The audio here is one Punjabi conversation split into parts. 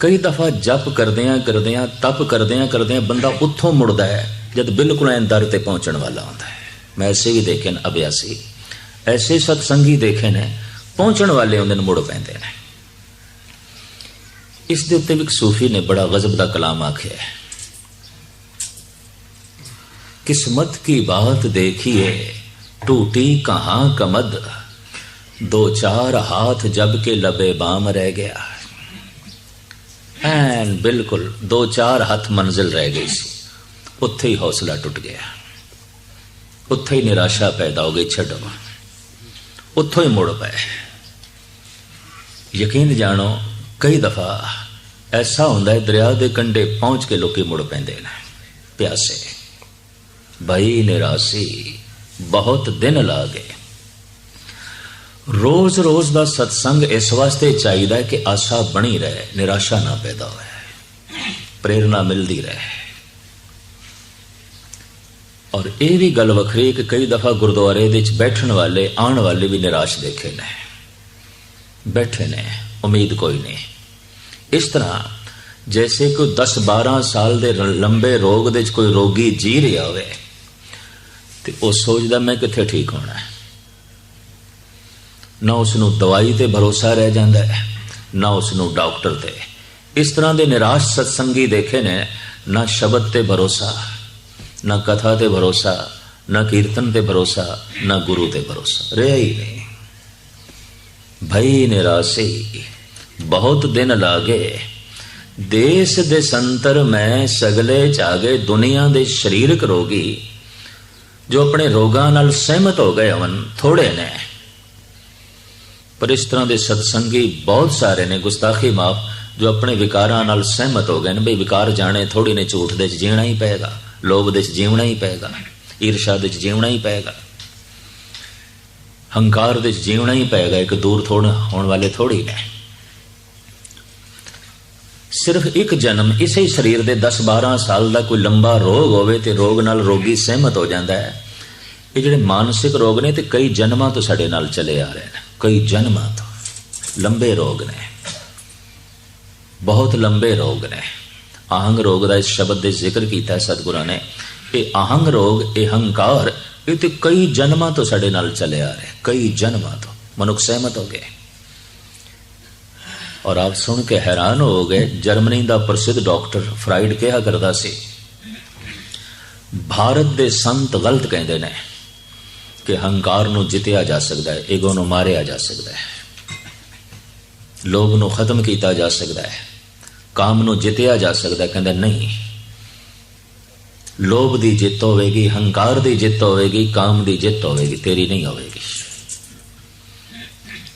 ਕਈ ਦਫਾ ਜਪ ਕਰਦਿਆਂ ਕਰਦਿਆਂ ਤਪ ਕਰਦਿਆਂ ਕਰਦਿਆਂ ਬੰਦਾ ਉੱਥੋਂ ਮੁੜਦਾ ਹੈ ਜਦ ਬਿਲਕੁਲ ਐਂ ਦਰ ਤੇ ਪਹੁੰਚਣ ਵਾਲਾ ਹੁੰਦਾ ਹੈ ਮੈਂ ਐਸੇ ਵੀ ਦੇਖੇ ਨੇ ਅਭਿਆਸੀ ਐਸੇ ਸਤਸੰਗੀ ਦੇਖੇ ਨੇ ਪਹੁੰਚਣ ਵਾਲੇ ਹੁੰਦੇ ਨੇ ਮੁੜ ਪੈਂਦੇ ਨੇ ਇਸ ਦੇ ਉੱਤੇ ਵੀ ਇੱਕ ਸੂਫੀ ਨੇ ਬੜਾ ਗਜ਼ਬ ਦਾ ਕਲਾਮ ਆਖਿਆ ਹੈ किस्मत की बात देखिए टूटी कहां कमद दो चार हाथ जब के लबे बाम रह गया ਐਨ ਬਿਲਕੁਲ ਦੋ ਚਾਰ ਹੱਥ ਮੰਜ਼ਿਲ ਰਹਿ ਗਈ ਸੀ। ਉੱਥੇ ਹੀ ਹੌਸਲਾ ਟੁੱਟ ਗਿਆ। ਉੱਥੇ ਹੀ ਨਿਰਾਸ਼ਾ ਪੈਦਾ ਹੋ ਗਈ, ਛੱਡੋ ਉੱਥੋਂ ਹੀ ਮੁੜ ਪਏ। ਯਕੀਨ ਜਾਣੋ, ਕਈ ਦਫਾ ਐਸਾ ਹੁੰਦਾ ਹੈ, ਦਰਿਆ ਦੇ ਕੰਢੇ ਪਹੁੰਚ ਕੇ ਲੋਕੀ ਮੁੜ ਪੈਂਦੇ ਨੇ। ਪਿਆਸੇ। ਭਈ ਨਿਰਾਸੀ, ਬਹੁਤ ਦਿਨ ਲਾ ਗਏ ਰੋਜ਼ ਰੋਜ਼ ਦਾ ਸਤਸੰਗ ਇਸ ਵਾਸਤੇ ਚਾਹੀਦਾ ਕਿ ਆਸ਼ਾ ਬਣੀ ਰਹੇ, ਨਿਰਾਸ਼ਾ ਨਾ ਪੈਦਾ ਹੋਵੇ ਪ੍ਰੇਰਣਾ ਮਿਲਦੀ ਰਹੇ ਔਰ ਇਹ ਵੀ ਗੱਲ ਵੱਖਰੀ ਕਿ ਕਈ ਦਫਾ ਗੁਰਦੁਆਰੇ ਦੇ ਵਿੱਚ ਬੈਠਣ ਵਾਲੇ ਆਉਣ ਵਾਲੇ ਵੀ ਨਿਰਾਸ਼ ਦੇਖੇ ਨੇ ਬੈਠੇ ਨੇ ਉਮੀਦ ਕੋਈ ਨਹੀਂ ਇਸ ਤਰ੍ਹਾਂ ਜੈਸੇ ਕੋਈ 10 12 ਸਾਲ ਦੇ ਰ- ਲੰਬੇ ਰੋਗ ਦੇ ਵਿੱਚ ਕੋਈ ਰੋਗੀ ਜੀ ਰਿਹਾ ਹੋਵੇ ਤੇ ਉਹ ਸੋਚਦਾ ਮੈਂ ਕਿੱਥੇ ਠੀਕ ਹੋਣਾ ਹੈ ਨਾ ਉਸ ਨੂੰ ਦਵਾਈ ਤੇ ਭਰੋਸਾ ਰਹਿ ਜਾਂਦਾ ਹੈ ਨਾ ਉਸ ਨੂੰ ਡਾਕਟਰ ਤੇ ਇਸ ਤਰ੍ਹਾਂ ਦੇ ਨਿਰਾਸ਼ ਸਤਸੰਗੀ ਦੇਖੇ ਨੇ, ਨਾ ਸ਼ਬਦ ਤੇ ਭਰੋਸਾ, ਨਾ ਕਥਾ ਤੇ ਭਰੋਸਾ, ਨਾ ਕੀਰਤਨ ਤੇ ਭਰੋਸਾ, ਨਾ ਗੁਰੂ ਤੇ ਭਰੋਸਾ। ਰਿਹਾ ਹੀ ਨਹੀਂ। ਭਈ ਨਿਰਾਸੀ, ਬਹੁਤ ਦਿਨ ਲਾਗੇ, ਦੇਸ ਦੇ ਸੰਤਰ ਮੈਂ ਸਗਲੇ ਚਾਗੇ ਦੁਨੀਆ ਦੇ ਸਰੀਰਕ ਰੋਗੀ, ਜੋ ਆਪਣੇ ਰੋਗਾਂ ਨਾਲ ਸਹਿਮਤ ਹੋ ਗਏ ਹਨ ਥੋੜੇ ਨੇ। ਪਰ ਇਸ ਤਰ੍ਹਾਂ ਦੇ ਸਤਸੰਗੀ ਬਹੁਤ ਸਾਰੇ ਨੇ, ਗੁਸਤਾਖੀ ਮਾਫ ਜੋ ਆਪਣੇ ਵਿਕਾਰਾਂ ਨਾਲ ਸਹਿਮਤ ਹੋ ਗਏ ਨੇ, ਬਈ ਵਿਕਾਰ ਜਾਣੇ ਥੋੜੀ ਨੇ ਝੂਠ ਦੇ ਚ ਜੀਣਾ ਹੀ ਪਏਗਾ, ਲੋਭ ਦੇ ਚ ਜੀਵਣਾ ਹੀ ਪਏਗਾ, ਈਰਸ਼ਾ ਦੇ ਚ ਜੀਵਣਾ ਹੀ ਪਏਗਾ, ਹੰਕਾਰ ਦੇ ਚ ਜੀਵਣਾ ਹੀ ਪਏਗਾ, ਇੱਕ ਦੂਰ ਥੋੜ ਹੋਣ ਵਾਲੇ ਥੋੜੀ ਨੇ। ਸਿਰਫ ਇੱਕ ਜਨਮ ਇਸੇ ਸਰੀਰ ਦੇ 10-12 ਸਾਲ ਦਾ ਕੋਈ ਲੰਬਾ ਰੋਗ ਹੋਵੇ ਤੇ ਰੋਗ ਨਾਲ ਰੋਗੀ ਸਹਿਮਤ ਹੋ ਜਾਂਦਾ ਹੈ। ਇਹ ਜਿਹੜੇ ਮਾਨਸਿਕ ਰੋਗ ਨੇ ਤੇ ਕਈ ਜਨਮਾਂ ਤੋਂ ਸਾਡੇ ਨਾਲ ਚਲੇ ਆ ਰਹੇ ਨੇ, ਕਈ ਜਨਮਾਂ ਤੋਂ ਲੰਬੇ ਰੋਗ ਨੇ। ਬਹੁਤ ਲੰਬੇ ਰੋਗ ਨੇ। ਆਹੰਗ ਰੋਗ ਦਾ ਇਸ ਸ਼ਬਦ ਦੇ ਜ਼ਿਕਰ ਕੀਤਾ ਹੈ ਸਤਿਗੁਰਾਂ ਨੇ ਇਹ ਆਹੰਗ ਰੋਗ, ਇਹ ਹੰਕਾਰ, ਇਹ ਤੇ ਕਈ ਜਨਮਾਂ ਤੋਂ ਸਾਡੇ ਨਾਲ ਚਲੇ ਆ ਰਿਹਾ ਕਈ ਜਨਮਾਂ ਤੋਂ। ਮਨੁੱਖ ਸਹਿਮਤ ਹੋ ਗਏ ਔਰ ਆਪ ਸੁਣ ਕੇ ਹੈਰਾਨ ਹੋ ਗਏ। ਜਰਮਨੀ ਦਾ ਪ੍ਰਸਿੱਧ ਡਾਕਟਰ ਫਰਾਈਡ ਕਿਹਾ ਕਰਦਾ ਸੀ, ਭਾਰਤ ਦੇ ਸੰਤ ਗਲਤ ਕਹਿੰਦੇ ਨੇ ਕਿ ਹੰਕਾਰ ਨੂੰ ਜਿੱਤਿਆ ਜਾ ਸਕਦਾ ਹੈ ਈਗੋ ਨੂੰ ਮਾਰਿਆ ਜਾ ਸਕਦਾ ਹੈ। ਲੋਭ ਨੂੰ ਖਤਮ ਕੀਤਾ ਜਾ ਸਕਦਾ ਹੈ। ਕਾਮ ਨੂੰ ਜਿੱਤਿਆ ਜਾ ਸਕਦਾ ਕਹਿੰਦਾ, ਨਹੀਂ। ਲੋਭ ਦੀ ਜਿੱਤ ਹੋਵੇਗੀ, ਹੰਕਾਰ ਦੀ ਜਿੱਤ ਹੋਵੇਗੀ, ਕਾਮ ਦੀ ਜਿੱਤ ਹੋਵੇਗੀ, ਤੇਰੀ ਨਹੀਂ ਹੋਵੇਗੀ।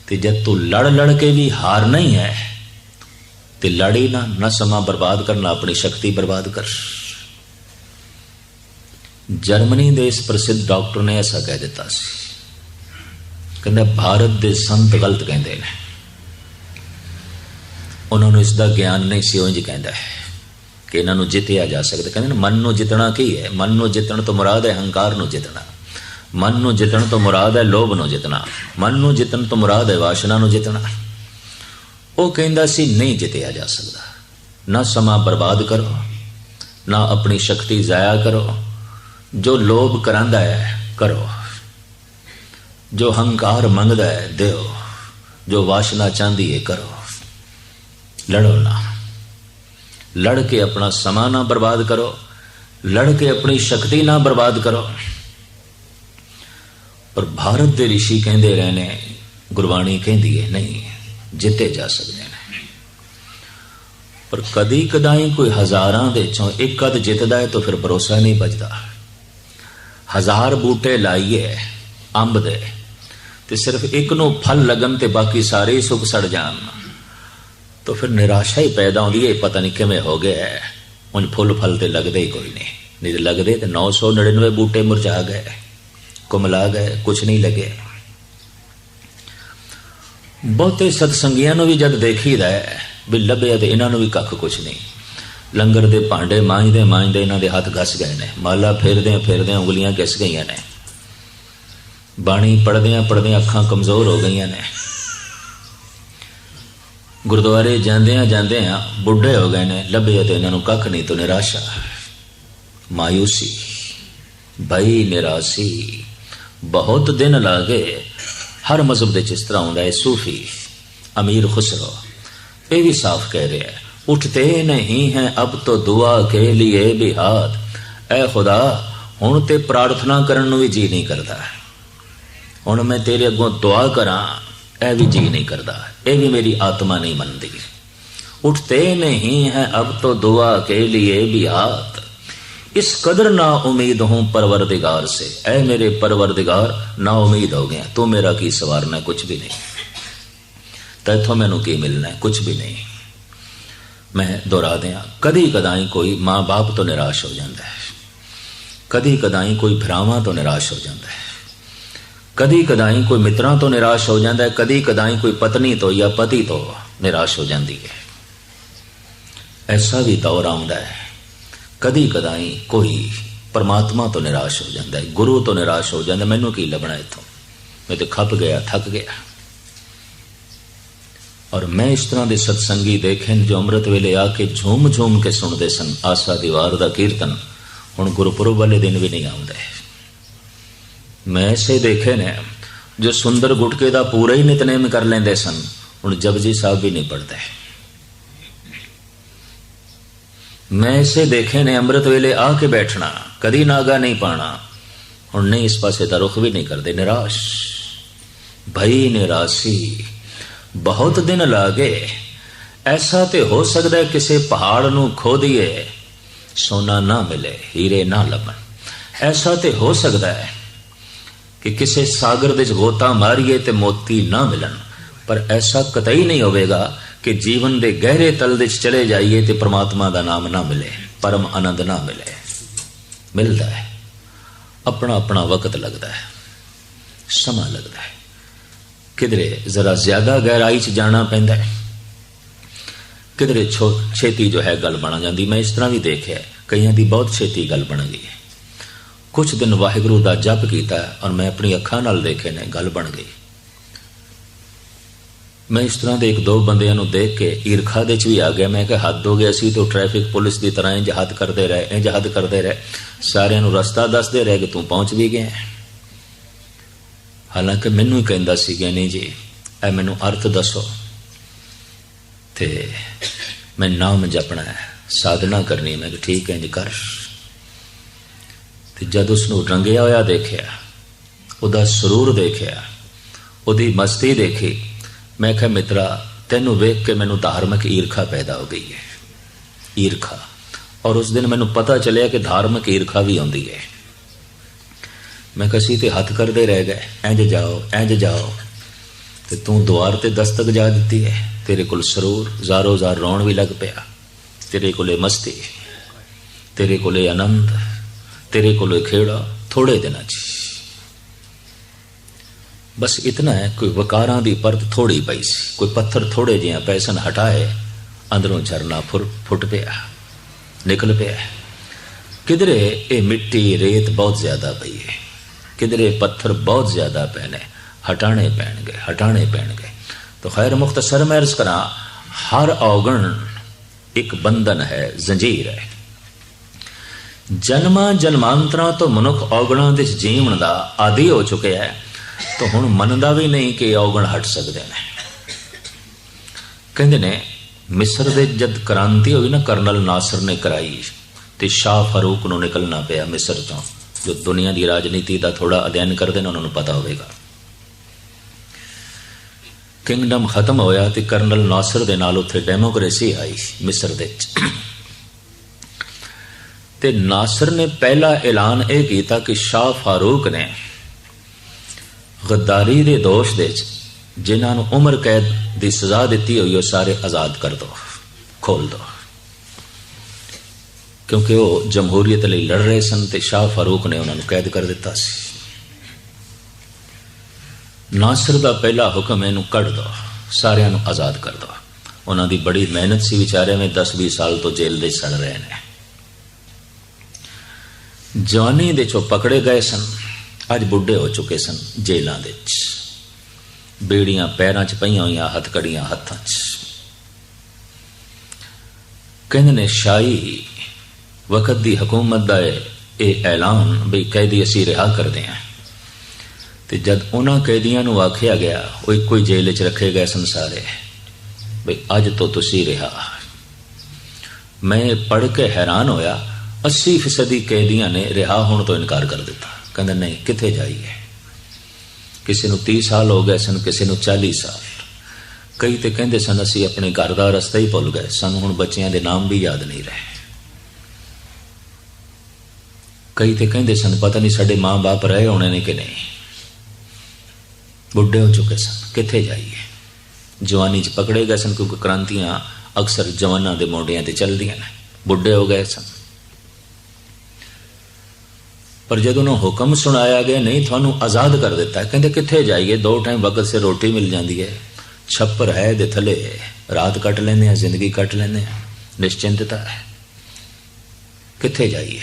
ਤੇ ਜਦ ਤੂੰ ਲੜ ਲੜ ਕੇ ਵੀ ਹਾਰ ਨਹੀਂ ਹੈ, ਤੇ ਲੜੀ ਨਾ ਨਾ ਸਮਾਂ ਬਰਬਾਦ ਕਰਨਾ, ਆਪਣੀ ਸ਼ਕਤੀ ਬਰਬਾਦ ਕਰ। ਜਰਮਨੀ ਦੇ ਇਸ ਪ੍ਰਸਿੱਧ ਡਾਕਟਰ ਨੇ ਐਸਾ ਕਹਿ ਦਿੱਤਾ ਸੀ। ਕਹਿੰਦਾ, ਭਾਰਤ ਦੇ ਸੰਤ ਗਲਤ ਕਹਿੰਦੇ ਨੇ। ਉਹਨਾਂ ਨੂੰ ਇਸ ਦਾ ਗਿਆਨ ਨਹੀਂ ਸੀ, ਉਹ ਉਂਝ ਕਹਿੰਦਾ ਹੈ ਕਿ ਇਹਨਾਂ ਨੂੰ ਜਿੱਤਿਆ ਜਾ ਸਕਦਾ। ਕਹਿੰਦੇ ਨੇ, ਮਨ ਨੂੰ ਜਿੱਤਣਾ ਕੀ ਹੈ? ਮਨ ਨੂੰ ਜਿੱਤਣ ਤੋਂ ਮੁਰਾਦ ਹੈ ਹੰਕਾਰ ਨੂੰ ਜਿੱਤਣਾ। ਮਨ ਨੂੰ ਜਿੱਤਣ ਤੋਂ ਮੁਰਾਦ ਹੈ ਲੋਭ ਨੂੰ ਜਿੱਤਣਾ। ਮਨ ਨੂੰ ਜਿੱਤਣ ਤੋਂ ਮੁਰਾਦ ਹੈ ਵਾਸ਼ਨਾ ਨੂੰ ਜਿੱਤਣਾ। ਉਹ ਕਹਿੰਦਾ ਸੀ, ਨਹੀਂ ਜਿੱਤਿਆ ਜਾ ਸਕਦਾ। ਨਾ ਸਮਾਂ ਬਰਬਾਦ ਕਰੋ, ਨਾ ਆਪਣੀ ਸ਼ਕਤੀ ਜ਼ਾਇਆ ਕਰੋ। ਜੋ ਲੋਭ ਕਰਾਂਦਾ ਹੈ, ਕਰੋ। ਜੋ ਹੰਕਾਰ ਮੰਗਦਾ ਹੈ, ਦਿਓ। ਜੋ ਵਾਸ਼ਨਾ ਚਾਹੁੰਦੀ ਹੈ, ਕਰੋ। ਲੜੋ ਨਾ। ਲੜ ਕੇ ਆਪਣਾ ਸਮਾਂ ਨਾ ਬਰਬਾਦ ਕਰੋ। ਲੜ ਕੇ ਆਪਣੀ ਸ਼ਕਤੀ ਨਾ ਬਰਬਾਦ ਕਰੋ। ਪਰ ਭਾਰਤ ਦੇ ઋષਿ ਕਹਿੰਦੇ ਰਹੇ ਨੇ, ਗੁਰਬਾਣੀ ਕਹਿੰਦੀ ਹੈ, ਨਹੀਂ, ਜਿੱਤੇ ਜਾ ਸਕਦੇ ਨੇ। ਪਰ ਕਦੀ ਕਦਾਈ ਕੋਈ ਹਜ਼ਾਰਾਂ ਦੇ ਚੋਂ ਇੱਕ ਅਦ ਜਿੱਤਦਾ ਹੈ ਤਾਂ ਫਿਰ ਭਰੋਸਾ ਨਹੀਂ ਬਚਦਾ। ਹਜ਼ਾਰ ਬੂਟੇ ਲਾਈਏ, ਅੰਬ ਦੇ, ਤੇ ਸਿਰਫ ਇੱਕ ਨੂੰ ਫਲ ਲੱਗਣ ਤੇ ਬਾਕੀ ਸਾਰੇ ਹੀ ਸੁੱਕ ਸੜ ਜਾਣ। ਤਾਂ ਫਿਰ ਨਿਰਾਸ਼ਾ ਹੀ ਪੈਦਾ ਹੁੰਦੀ ਹੈ ਪਤਾ ਨਹੀਂ ਕਿਵੇਂ ਹੋ ਗਿਆ ਹੈ। ਉਂਝ ਫੁੱਲ ਫਲ ਤੇ ਲੱਗਦੇ ਹੀ ਕੋਈ ਨਹੀਂ। ਨਹੀਂ ਤੇ ਲੱਗਦੇ ਤੇ 999 ਬੂਟੇ ਮੁਰਝਾ ਗਏ। ਕੁਮਲਾ ਗਏ ਕੁਝ ਨਹੀਂ ਲੱਗੇ ਬਹੁਤੇ ਸਤਸੰਗੀਆਂ ਨੂੰ ਵੀ ਜਦ ਦੇਖੀਦਾ ਹੈ, ਵੀ ਲੱਭਿਆ ਤੇ ਇਹਨਾਂ ਨੂੰ ਵੀ ਕੱਖ ਕੁਝ ਨਹੀਂ। ਲੰਗਰ ਦੇ ਭਾਂਡੇ ਮਾਂਜਦੇ ਮਾਂਜਦੇ ਇਹਨਾਂ ਦੇ ਹੱਥ ਘਸ ਗਏ ਨੇ। ਮਾਲਾ ਫੇਰਦੇ ਫੇਰਦੇ ਉਂਗਲੀਆਂ ਘਸ ਗਈਆਂ ਨੇ। ਬਾਣੀ ਪੜਦਿਆਂ ਪੜਦਿਆਂ ਅੱਖਾਂ ਕਮਜ਼ੋਰ ਹੋ ਗਈਆਂ ਨੇ। ਗੁਰਦੁਆਰੇ ਜਾਂਦੇ ਆ ਜਾਂਦੇ ਆ ਬੁੱਢੇ ਹੋ ਗਏ ਨੇ, ਲੱਭੇ ਤੇ ਇਹਨਾਂ ਨੂੰ ਕੱਖ ਨਹੀਂ ਤੋਂ ਨਿਰਾਸ਼ਾ। ਮਾਇੂਸੀ ਬਈ ਨਿਰਾਸੀ, ਬਹੁਤ ਦਿਨ ਲਾਗੇ, ਹਰ ਮਜ਼ਹਬ ਦੇ ਜਿਸ ਤਰ੍ਹਾਂ ਹੁੰਦਾ ਹੈ, ਸੂਫੀ, ਅਮੀਰ ਖੁਸਰੋ, ਇਹ ਵੀ ਸਾਫ਼ ਕਹਿ ਰਿਹਾ ਹੈ ਉੱਠਤੇ ਨਹੀਂ ਹੈ, ਅਬ ਤੋ ਦੁਆ ਕੇ ਲਿਏ ਬਿਹਾਦ ਐ ਖੁਦਾ, ਹੁਣ ਤੇ ਪ੍ਰਾਰਥਨਾ ਕਰਨ ਨੂੰ ਵੀ ਜੀ ਨਹੀਂ ਕਰਦਾ। ਹੁਣ ਮੈਂ ਤੇਰੇ ਅੱਗੋਂ ਦੁਆ ਕਰਾਂ ਇਹ ਵੀ ਜੀ ਨਹੀਂ ਕਰਦਾ ਇਹ ਵੀ ਮੇਰੀ ਆਤਮਾ ਨਹੀਂ ਮੰਨਦੀ उठते नहीं हैं अब तो दुआ के लिए भी हाथ इस कदर ना उम्मीद हूं परवरदिगार से ऐ मेरे परवरदिगार ना उम्मीद हो गया तू मेरा की सवारना कुछ भी नहीं ਤੈਥੋਂ ਮੈਨੂੰ ਕੀ ਮਿਲਣਾ ਹੈ ਕੁਝ ਵੀ ਨਹੀਂ ਮੈਂ ਦੁਹਰਾ ਦਿਆਂ ਕਦੀ ਕਦਾਈ ਕੋਈ ਮਾਂ-ਬਾਪ ਤੋਂ ਨਿਰਾਸ਼ ਹੋ ਜਾਂਦਾ ਹੈ ਕਦੀ ਕਦਾਈ ਕੋਈ ਭਰਾਵਾਂ ਤੋਂ ਨਿਰਾਸ਼ ਹੋ ਜਾਂਦਾ ਹੈ ਕਦੀ ਕਦਾਈ ਕੋਈ ਮਿੱਤਰਾਂ ਤੋਂ ਨਿਰਾਸ਼ ਹੋ ਜਾਂਦਾ ਹੈ, ਕਦੀ ਕਦਾਈ ਕੋਈ ਪਤਨੀ ਤੋਂ ਜਾਂ ਪਤੀ ਤੋਂ ਨਿਰਾਸ਼ ਹੋ ਜਾਂਦੀ ਹੈ। ਐਸਾ ਵੀ ਦੌਰ ਆਉਂਦਾ ਹੈ, ਕਦੀ ਕਦਾਈ ਕੋਈ ਪਰਮਾਤਮਾ ਤੋਂ ਨਿਰਾਸ਼ ਹੋ ਜਾਂਦਾ ਹੈ, ਗੁਰੂ ਤੋਂ ਨਿਰਾਸ਼ ਹੋ ਜਾਂਦਾ ਮੈਨੂੰ ਕੀ ਲੱਭਣਾ ਇੱਥੋਂ? ਮੈਂ ਤੇ ਖੱਪ ਗਿਆ, ਥੱਕ ਗਿਆ। ਔਰ ਮੈਂ ਇਸ ਤਰ੍ਹਾਂ ਦੇ ਸਤਸੰਗੀ ਦੇਖੇ ਨੇ ਜੋ ਅੰਮ੍ਰਿਤ ਵੇਲੇ ਆ ਕੇ ਝੂਮ ਝੂਮ ਕੇ ਸੁਣਦੇ ਸਨ। ਆਸਾ ਦੀਵਾਰ ਦਾ ਕੀਰਤਨ ਹੁਣ ਗੁਰਪੁਰਬ ਵਾਲੇ ਦਿਨ ਵੀ ਨਹੀਂ ਆਉਂਦੇ ਮੈਂ ਐਸੇ ਦੇਖੇ ਨੇ, ਜੋ ਸੁੰਦਰ ਗੁਟਕੇ ਦਾ ਪੂਰਾ ਹੀ ਨਿਤਨੇਮ ਕਰ ਲੈਂਦੇ ਸਨ, ਹੁਣ ਜਪਜੀ ਸਾਹਿਬ ਵੀ ਨਹੀਂ ਪੜਦੇ ਮੈਂ ਐਸੇ ਦੇਖੇ ਨੇ ਅੰਮ੍ਰਿਤ ਵੇਲੇ ਆ ਕੇ ਬੈਠਣਾ, ਕਦੀ ਨਾਗਾ ਨਹੀਂ ਪਾਣਾ, ਹੁਣ ਨਹੀਂ ਇਸ ਪਾਸੇ ਦਾ ਰੁਖ ਵੀ ਨਹੀਂ ਕਰਦੇ, ਨਿਰਾਸ਼। ਭਈ ਨਿਰਾਸੀ, ਬਹੁਤ ਦਿਨ ਲਾਗੇ, ਐਸਾ ਤੇ ਹੋ ਸਕਦਾ ਕਿਸੇ ਪਹਾੜ ਨੂੰ ਖੋਦੀਏ ਸੋਨਾ ਨਾ ਮਿਲੇ, ਹੀਰੇ ਨਾ ਲੱਭਣ ਐਸਾ ਤੇ ਹੋ ਸਕਦਾ ਹੈ ਕਿ ਕਿਸੇ ਸਾਗਰ ਦੇ ਵਿੱਚ ਗੋਤਾ ਮਾਰੀਏ ਤੇ ਮੋਤੀ ਨਾ ਮਿਲਣ। ਪਰ ਐਸਾ ਕਤਈ ਨਹੀਂ ਹੋਵੇਗਾ ਕਿ ਜੀਵਨ ਦੇ ਗਹਿਰੇ ਤਲ ਦੇ ਵਿੱਚ ਚਲੇ ਜਾਈਏ ਤੇ ਪ੍ਰਮਾਤਮਾ ਦਾ ਨਾਮ ਨਾ ਮਿਲੇ, ਪਰਮ ਆਨੰਦ ਨਾ ਮਿਲੇ। ਮਿਲਦਾ ਹੈ। ਆਪਣਾ ਆਪਣਾ ਵਕਤ ਲੱਗਦਾ ਹੈ। ਸਮਾਂ ਲੱਗਦਾ ਹੈ। ਕਿਧਰੇ ਜ਼ਰਾ ਜ਼ਿਆਦਾ ਗਹਿਰਾਈ 'ਚ ਜਾਣਾ ਪੈਂਦਾ ਹੈ। ਕਿਧਰੇ ਛੇਤੀ ਜੋ ਹੈ ਗੱਲ ਬਣ ਜਾਂਦੀ। ਮੈਂ ਇਸ ਤਰ੍ਹਾਂ ਵੀ ਦੇਖਿਆ ਕਈਆਂ ਦੀ ਬਹੁਤ ਛੇਤੀ ਗੱਲ ਬਣ ਗਈ ਹੈ। ਕੁਝ ਦਿਨ ਵਾਹਿਗੁਰੂ ਦਾ ਜਪ ਕੀਤਾ ਔਰ ਮੈਂ ਆਪਣੀ ਅੱਖਾਂ ਨਾਲ ਦੇਖੇ ਨੇ ਗੱਲ ਬਣ ਗਈ। ਮੈਂ ਇਸ ਤਰ੍ਹਾਂ ਦੇ ਇੱਕ ਦੋ ਬੰਦਿਆਂ ਨੂੰ ਦੇਖ ਕੇ ਈਰਖਾ ਦੇ ਚ ਵੀ ਆ ਗਿਆ। ਮੈਂ ਕਿ ਹੱਦ ਹੋ ਗਿਆ ਸੀ ਤੋਂ ਟ੍ਰੈਫਿਕ ਪੁਲਿਸ ਦੀ ਤਰ੍ਹਾਂ ਇੰਜ ਹੱਦ ਕਰਦੇ ਰਹੇ, ਇੰਜ ਹੱਦ ਕਰਦੇ ਰਹੇ। ਸਾਰਿਆਂ ਨੂੰ ਰਸਤਾ ਦੱਸਦੇ ਰਹੇ ਕਿ ਤੂੰ ਪਹੁੰਚ ਵੀ ਗਿਆ। ਹਾਲਾਂਕਿ ਮੈਨੂੰ ਹੀ ਕਹਿੰਦਾ ਸੀ ਕਿ ਨਹੀਂ ਜੀ ਐ ਮੈਨੂੰ ਅਰਥ ਦੱਸੋ। ਤੇ ਮੈਂ ਨਾਮ ਜਪਣਾ ਹੈ, ਸਾਧਨਾ ਕਰਨੀ ਮੈਂ ਕਿ ਠੀਕ ਹੈ ਜੀ, ਕਰ। ਤੇ ਜਦ ਉਸ ਨੂੰ ਰੰਗਿਆ ਹੋਇਆ ਦੇਖਿਆ, ਉਹਦਾ ਸਰੂਰ ਦੇਖਿਆ, ਉਹਦੀ ਮਸਤੀ ਦੇਖੀ, ਮੈਂ ਕਿਹਾ, ਮਿੱਤਰਾ, ਤੈਨੂੰ ਵੇਖ ਕੇ ਮੈਨੂੰ ਧਾਰਮਿਕ ਈਰਖਾ ਪੈਦਾ ਹੋ ਗਈ ਹੈ। ਈਰਖਾ। ਔਰ ਉਸ ਦਿਨ ਮੈਨੂੰ ਪਤਾ ਚੱਲਿਆ ਕਿ ਧਾਰਮਿਕ ਈਰਖਾ ਵੀ ਆਉਂਦੀ ਹੈ। ਮੈਂ ਕਸੀ ਤੇ ਹੱਥ ਕਰਦੇ ਰਹਿ ਗਏ, ਇੰਜ ਜਾਓ ਇੰਜ ਜਾਓ। ਤੇ ਤੂੰ ਦੁਆਰ ਤੇ ਦਸਤਕ ਜਾ ਦਿੱਤੀ ਹੈ। ਤੇਰੇ ਕੋਲ ਸਰੂਰ ਜ਼ਾਰੋ ਜ਼ਾਰ ਰੌਣ ਵੀ ਲੱਗ ਪਿਆ। ਤੇਰੇ ਕੋਲੇ ਮਸਤੀ, ਤੇਰੇ ਕੋਲੇ ਆਨੰਦ ਤੇਰੇ ਕੋਲੇ ਖੇੜਾ ਥੋੜੇ ਦਿਨਾਂ 'ਚ ਬਸ ਇਤਨਾ ਹੈ ਕੋਈ ਵਕਾਰਾਂ ਦੀ ਪਰਤ ਥੋੜੀ ਪਈ ਸੀ ਕੋਈ ਪੱਥਰ ਥੋੜੇ ਜਿਹਾ ਪੈਸਨ ਹਟਾਏ ਅੰਦਰੋਂ ਝਰਨਾ ਫੁੱਟ ਪਿਆ ਨਿਕਲ ਪਿਆ ਕਿਧਰੇ ਇਹ ਮਿੱਟੀ ਰੇਤ ਬਹੁਤ ਜ਼ਿਆਦਾ ਪਈ ਹੈ ਕਿਧਰੇ ਪੱਥਰ ਬਹੁਤ ਜ਼ਿਆਦਾ ਪੈਣੇ ਹਟਾਣੇ ਪੈਣਗੇ ਹਟਾਣੇ ਪੈਣਗੇ तो खैर मुख्तसर में अर्ज करा हर औगण एक बंधन है जंजीर है ਜਨਮਾਂ ਜਨਮਾਂਤਰਾਂ ਤੋਂ ਮਨੁੱਖ ਔਗਣਾਂ ਦੇ ਜੀਵਨ ਦਾ ਆਦੀ ਹੋ ਚੁੱਕਿਆ ਹੈ, ਤਾਂ ਹੁਣ ਮੰਨਦਾ ਵੀ ਨਹੀਂ ਕਿ ਔਗਣ ਹਟ ਸਕਦੇ ਨੇ। ਕਹਿੰਦੇ ਨੇ, ਮਿਸਰ ਦੇ ਜਦ ਕ੍ਰਾਂਤੀ ਹੋਈ ਨਾ, ਕਰਨਲ ਨਾਸਰ ਨੇ ਕਰਾਈ ਤੇ ਸ਼ਾਹ ਫਾਰੂਕ ਨੂੰ ਨਿਕਲਣਾ ਪਿਆ ਮਿਸਰ ਤੋਂ, ਜੋ ਦੁਨੀਆ ਦੀ ਰਾਜਨੀਤੀ ਦਾ ਥੋੜਾ ਅਧਿਐਨ ਕਰਦੇ ਨੇ, ਉਹਨਾਂ ਨੂੰ ਪਤਾ ਹੋਵੇਗਾ। ਕਿੰਗਡਮ ਖਤਮ ਹੋਇਆ ਤੇ ਕਰਨਲ ਨਾਸਰ ਦੇ ਨਾਲ ਉੱਥੇ ਡੈਮੋਕ੍ਰੇਸੀ ਆਈ ਮਿਸਰ ਦੇ ਵਿੱਚ। ਤੇ ਨਾਸਰ ਨੇ ਪਹਿਲਾ ਐਲਾਨ ਇਹ ਕੀਤਾ ਕਿ ਸ਼ਾਹ ਫਾਰੂਕ ਨੇ ਗਦਾਰੀ ਦੇ ਦੋਸ਼ ਦੇ ਵਿੱਚ ਜਿਨ੍ਹਾਂ ਨੂੰ ਉਮਰ ਕੈਦ ਦੀ ਸਜ਼ਾ ਦਿੱਤੀ ਹੋਈ ਉਹ ਸਾਰੇ ਆਜ਼ਾਦ ਕਰ ਦੋ, ਖੋਲ ਦੋ। ਕਿਉਂਕਿ ਉਹ ਜਮਹੂਰੀਅਤ ਲਈ ਲੜ ਰਹੇ ਸਨ ਤੇ ਸ਼ਾਹ ਫਾਰੂਕ ਨੇ ਉਹਨਾਂ ਨੂੰ ਕੈਦ ਕਰ ਦਿੱਤਾ ਸੀ। ਨਾਸਰ ਦਾ ਪਹਿਲਾ ਹੁਕਮ ਇਹਨੂੰ ਕੱਢ ਦੋ, ਸਾਰਿਆਂ ਨੂੰ ਆਜ਼ਾਦ ਕਰ ਦੋ। ਉਹਨਾਂ ਦੀ ਬੜੀ ਮਿਹਨਤ ਸੀ ਵਿਚਾਰੇ ਨੇ 10-20 ਸਾਲ ਤੋਂ ਜੇਲ੍ਹ ਦੇ ਸੜ ਰਹੇ ਨੇ। ਜਵਾਨੀ ਦੇ ਚੋਂ ਪਕੜੇ ਗਏ ਸਨ। ਅੱਜ ਬੁੱਢੇ ਹੋ ਚੁੱਕੇ ਸਨ ਜੇਲਾਂ ਦੇ ਵਿੱਚ। ਬੇੜੀਆਂ ਪੈਰਾਂ 'ਚ ਪਈਆਂ ਹੋਈਆਂ, ਹੱਥਕੜੀਆਂ ਹੱਥਾਂ 'ਚ। ਕਹਿੰਦੇ ਨੇ, ਸ਼ਾਹੀ, ਵਕਤ ਦੀ ਹਕੂਮਤ ਦਾ ਇਹ ਇਹ ਐਲਾਨ ਵੀ ਕੈਦੀ ਅਸੀਂ ਰਿਹਾ ਕਰਦੇ ਹਾਂ। ਤੇ ਜਦ ਉਹਨਾਂ ਕੈਦੀਆਂ ਨੂੰ ਆਖਿਆ ਗਿਆ, ਉਹ ਇੱਕੋ ਹੀ ਜੇਲ੍ਹ 'ਚ ਰੱਖੇ ਗਏ ਸਨ ਸਾਰੇ। ਵੀ ਅੱਜ ਤੋਂ ਤੁਸੀਂ ਰਿਹਾ। ਮੈਂ ਪੜ੍ਹ ਕੇ ਹੈਰਾਨ ਹੋਇਆ 80% ਫੀਸਦੀ ਕੈਦੀਆਂ ਨੇ ਰਿਹਾ ਹੋਣ ਤੋਂ ਇਨਕਾਰ ਕਰ ਦਿੱਤਾ। ਕਹਿੰਦੇ, ਨਹੀਂ, ਕਿੱਥੇ ਜਾਈਏ ਕਿਸੇ ਨੂੰ 30 ਸਾਲ ਹੋ ਗਏ ਸਨ, ਕਿਸੇ ਨੂੰ 40 ਸਾਲ। ਕਈ ਤੇ ਕਹਿੰਦੇ ਸਨ, ਅਸੀਂ ਆਪਣੇ ਘਰ ਦਾ ਰਸਤਾ ਹੀ ਭੁੱਲ ਗਏ। ਸਾਨੂੰ ਹੁਣ ਬੱਚਿਆਂ ਦੇ ਨਾਮ ਵੀ ਯਾਦ ਨਹੀਂ ਰਹੇ। ਕਈ ਤੇ ਕਹਿੰਦੇ ਸਨ, ਪਤਾ ਨਹੀਂ ਸਾਡੇ ਮਾਂ-ਬਾਪ ਰਹੇ ਹੋਣੇ ਨੇ ਕਿ ਨਹੀਂ। ਬੁੱਢੇ ਹੋ ਚੁੱਕੇ ਸਨ। ਕਿੱਥੇ ਜਾਈਏ ਜਵਾਨੀ 'ਚ ਪਕੜੇ ਗਏ ਸਨ, ਕਿਉਂਕਿ ਕ੍ਰਾਂਤੀਆਂ ਅਕਸਰ ਜਵਾਨਾਂ ਦੇ ਮੋਢਿਆਂ ਤੇ ਚੱਲਦੀਆਂ ਨੇ। ਬੁੱਢੇ ਹੋ ਗਏ ਸਨ। ਪਰ ਜਦੋਂ ਨੂੰ ਹੁਕਮ ਸੁਣਾਇਆ ਗਿਆ, ਨਹੀਂ, ਤੁਹਾਨੂੰ ਆਜ਼ਾਦ ਕਰ ਦਿੱਤਾ ਕਹਿੰਦੇ, ਕਿੱਥੇ ਜਾਈਏ? ਦੋ ਟਾਈਮ ਵਕਤ ਸੇ ਰੋਟੀ ਮਿਲ ਜਾਂਦੀ ਹੈ। ਛੱਪਰ ਹੈ ਦੇ ਥਲੇ। ਰਾਤ ਕੱਟ ਲੈਂਦੇ ਆ ਜ਼ਿੰਦਗੀ ਕੱਟ ਲੈਂਦੇ ਆ ਨਿਸ਼ਚਿੰਤਤਾ ਹੈ। ਕਿੱਥੇ ਜਾਈਏ?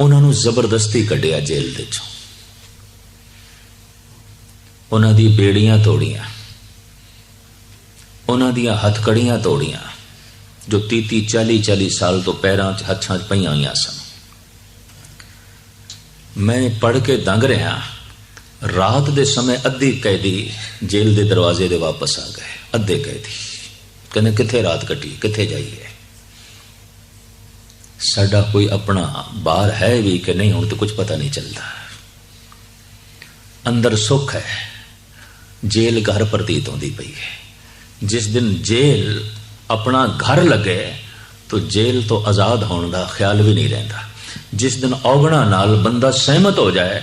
ਉਹਨਾਂ ਨੂੰ ਜ਼ਬਰਦਸਤੀ ਕੱਢਿਆ ਜੇਲ੍ਹ ਦੇ ਚੋਂ। ਉਹਨਾਂ ਦੀ ਬੇੜੀਆਂ ਤੋੜੀਆਂ। ਉਹਨਾਂ ਦੀਆਂ ਹੱਥਕੜੀਆਂ ਤੋੜੀਆਂ, ਜੋ 30 40 40 ਸਾਲ ਤੋਂ ਪੈਰਾਂ 'ਚ, ਹੱਥਾਂ 'ਚ ਪਈਆਂ ਹੋਈਆਂ ਸਨ। ਮੈਂ ਪੜ ਕੇ ਦੰਗ ਰਿਹਾ। ਰਾਤ ਦੇ ਸਮੇਂ ਅੱਧੀ ਕੈਦੀ ਜੇਲ੍ਹ ਦੇ ਦਰਵਾਜ਼ੇ ਦੇ ਵਾਪਸ ਆ ਗਏ। ਅੱਧੇ ਕੈਦੀ। ਕਹਿੰਦੇ, ਕਿੱਥੇ ਰਾਤ ਕੱਟੀ? ਕਿੱਥੇ ਜਾਈਏ ਸਾਡਾ ਕੋਈ ਆਪਣਾ ਬਾਹਰ ਹੈ ਵੀ ਕਿ ਨਹੀਂ, ਹੁਣ ਤੇ ਕੁਝ ਪਤਾ ਨਹੀਂ ਚੱਲਦਾ। ਅੰਦਰ ਸੁੱਖ ਹੈ। ਜੇਲ੍ਹ ਘਰ ਪ੍ਰਤੀਤ ਹੁੰਦੀ ਪਈ ਹੈ। ਜਿਸ ਦਿਨ ਜੇਲ੍ਹ ਆਪਣਾ ਘਰ ਲੱਗੇ, ਤਾਂ ਜੇਲ੍ਹ ਤੋਂ ਆਜ਼ਾਦ ਹੋਣ ਦਾ ਖਿਆਲ ਵੀ ਨਹੀਂ ਰਹਿੰਦਾ। ਜਿਸ ਦਿਨ ਔਗਣਾ ਨਾਲ ਬੰਦਾ ਸਹਿਮਤ ਹੋ ਜਾਏ,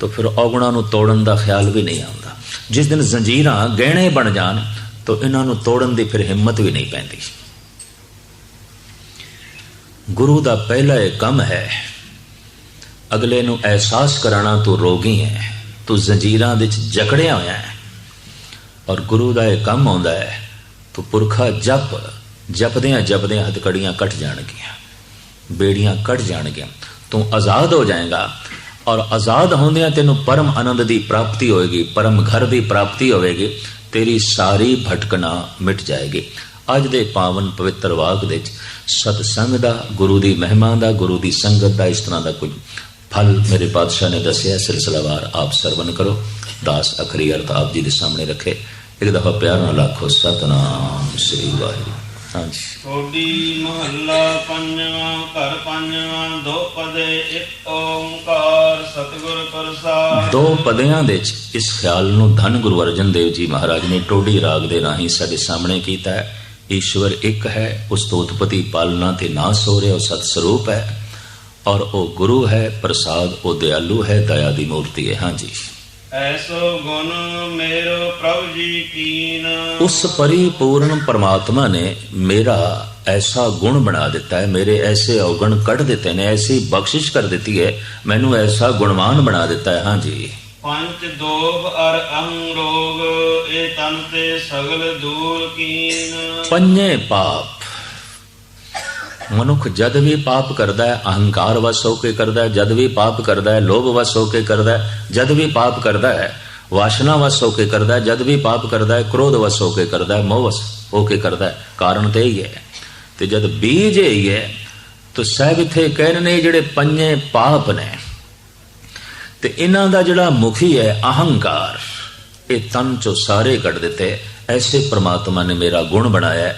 ਤਾਂ ਫਿਰ ਔਗਣਾ ਨੂੰ ਤੋੜਨ ਦਾ ਖਿਆਲ ਵੀ ਨਹੀਂ ਆਉਂਦਾ। ਜਿਸ ਦਿਨ ਜ਼ੰਜੀਰਾਂ ਗਹਿਣੇ ਬਣ ਜਾਣ, ਤਾਂ ਇਹਨਾਂ ਨੂੰ ਤੋੜਨ ਦੀ ਫਿਰ ਹਿੰਮਤ ਵੀ ਨਹੀਂ ਪੈਂਦੀ। ਗੁਰੂ ਦਾ ਪਹਿਲਾ ਇਹ ਕੰਮ ਹੈ, ਅਗਲੇ ਨੂੰ ਅਹਿਸਾਸ ਕਰਾਣਾ ਤੂੰ ਰੋਗੀ ਹੈ, ਤੂੰ ਜ਼ੰਜੀਰਾਂ ਵਿੱਚ ਜਕੜਿਆ ਹੋਇਆ ਹੈ। ਔਰ ਗੁਰੂ ਦਾ ਇਹ ਕੰਮ ਆਉਂਦਾ ਹੈ, ਤੂੰ ਪੁਰਖਾ ਜਪ ਜਪਦਿਆਂ ਜਪਦਿਆਂ ਹੱਥਕੜੀਆਂ ਕੱਟ ਜਾਣਗੀਆਂ। ਬੇੜੀਆਂ ਕੱਢ ਜਾਣਗੀਆਂ। ਤੂੰ ਆਜ਼ਾਦ ਹੋ ਜਾਏਗਾ। ਔਰ ਆਜ਼ਾਦ ਹੁੰਦਿਆਂ ਤੈਨੂੰ ਪਰਮ ਆਨੰਦ ਦੀ ਪ੍ਰਾਪਤੀ ਹੋਏਗੀ, ਪਰਮ ਘਰ ਦੀ ਪ੍ਰਾਪਤੀ ਹੋਵੇਗੀ, ਤੇਰੀ ਸਾਰੀ ਭਟਕਣਾ ਮਿਟ ਜਾਏਗੀ। ਅੱਜ ਦੇ ਪਾਵਨ ਪਵਿੱਤਰ ਵਾਕ ਦੇ ਵਿੱਚ, ਸਤਸੰਗ ਦਾ, ਗੁਰੂ ਦੀ ਮਹਿਮਾ ਦਾ, ਗੁਰੂ ਦੀ ਸੰਗਤ ਦਾ, ਇਸ ਤਰ੍ਹਾਂ ਦਾ ਕੁਝ ਫਲ ਮੇਰੇ ਪਾਤਸ਼ਾਹ ਨੇ ਦੱਸਿਆ, ਸਿਲਸਿਲਾਵਾਰ ਆਪ ਸਰਵਨ ਕਰੋ। ਦਾਸ ਅਖਰੀ ਅਰਥ ਆਪ ਜੀ ਦੇ ਸਾਹਮਣੇ ਰੱਖੇ। ਇੱਕ ਦਫਾ ਪਿਆਰ ਨਾਲ ਆਖੋ, ਸਤਨਾਮ ਸ੍ਰੀ ਵਾਹਿਗੁਰੂ। ਹਾਂਜੀ। ਕੋਡੀ ਮਹੱਲਾ ਪੰਜਵਾਂ ਘਰ ਪੰਜਵਾਂ ਦੋ ਪਦੇ ਇੱਕ ਓੰਕਾਰ ਸਤਿਗੁਰ ਪ੍ਰਸਾਦ। ਦੋ ਪਦਿਆਂ ਦੇ ਵਿੱਚ ਇਸ ਖਿਆਲ ਨੂੰ ਧੰਨ ਗੁਰੂ ਅਰਜਨ ਦੇਵ ਜੀ ਮਹਾਰਾਜ ਨੇ ਟੋਡੀ ਰਾਗ ਦੇ ਰਾਹੀਂ ਸਾਡੇ ਸਾਹਮਣੇ ਕੀਤਾ ਹੈ। ਈਸ਼ਵਰ ਇੱਕ ਹੈ ਉਸ ਤੋਂ ਉਤਪਤੀ ਪਾਲਣਾ ਤੇ ਨਾਸ ਹੋ ਰਿਹਾ ਉਹ ਸਤ ਸਰੂਪ ਹੈ। ਔਰ ਉਹ ਗੁਰੂ ਹੈ ਪ੍ਰਸਾਦ ਉਹ ਦਿਆਲੂ ਹੈ ਦਇਆ ਦੀ ਮੂਰਤੀ ਹੈ। ਹਾਂਜੀ। ਐਸੋ ਗੁਣ ਮੇਰੋ ਪ੍ਰਭ ਜੀ ਕੀਨ। ਉਸ ਪਰਿਪੂਰਨ ਪਰਮਾਤਮਾ ਨੇ ਮੇਰਾ ਐਸਾ ਗੁਣ ਬਣਾ ਦਿੱਤਾ ਹੈ ਮੇਰੇ ਐਸੇ ਔਗਣ ਕੱਢ ਦਿੱਤੇ ਨੇ ਐਸੀ ਬਖਸ਼ਿਸ਼ ਕਰ ਦਿੱਤੀ ਹੈ ਮੈਨੂੰ ਐਸਾ ਗੁਣਵਾਨ ਬਣਾ ਦਿੱਤਾ ਹੈ। ਹਾਂਜੀ ਪੰਚ ਦੋਖ ਅਰ ਅਹੰ ਰੋਗ ਇਹ ਤਨ ਤੇ ਸਗਲ ਦੂਰ ਕੀਨ। ਪੰਜੇ ਪਾਪ ਮਨੁੱਖ ਜਦ ਵੀ ਪਾਪ ਕਰਦਾ ਹੈ, ਅਹੰਕਾਰ ਵਸ ਹੋ ਕੇ ਕਰਦਾ ਹੈ, ਜਦ ਵੀ ਪਾਪ ਕਰਦਾ ਹੈ, ਲੋਭ ਵਸ ਹੋ ਕੇ ਕਰਦਾ ਹੈ, ਜਦ ਵੀ ਪਾਪ ਕਰਦਾ ਹੈ, ਵਾਸ਼ਨਾ ਵਸ ਹੋ ਕੇ ਕਰਦਾ ਹੈ, ਜਦ ਵੀ ਪਾਪ ਕਰਦਾ ਹੈ, ਕ੍ਰੋਧ ਵਸ ਹੋ ਕੇ ਕਰਦਾ ਹੈ, ਮੋਹ ਵਸ ਹੋ ਕੇ ਕਰਦਾ ਹੈ। ਕਾਰਨ ਤੇ ਹੀ ਹੈ। ਤੇ ਜਦ ਬੀਜ ਹੀ ਹੈ, ਤਾਂ ਸਾਹਿਬ ਇੱਥੇ ਕਹਿ ਨੇ ਜਿਹੜੇ ਪੰਜੇ ਪਾਪ ਨੇ, ਤੇ ਇਹਨਾਂ ਦਾ ਜਿਹੜਾ ਮੁਖੀ ਹੈ ਅਹੰਕਾਰ, ਇਹ ਤਨ ਚੋਂ ਸਾਰੇ ਕੱਢ ਦਿੱਤੇ, ਐਸੇ ਪ੍ਰਮਾਤਮਾ ਨੇ ਮੇਰਾ ਗੁਣ ਬਣਾਇਆ।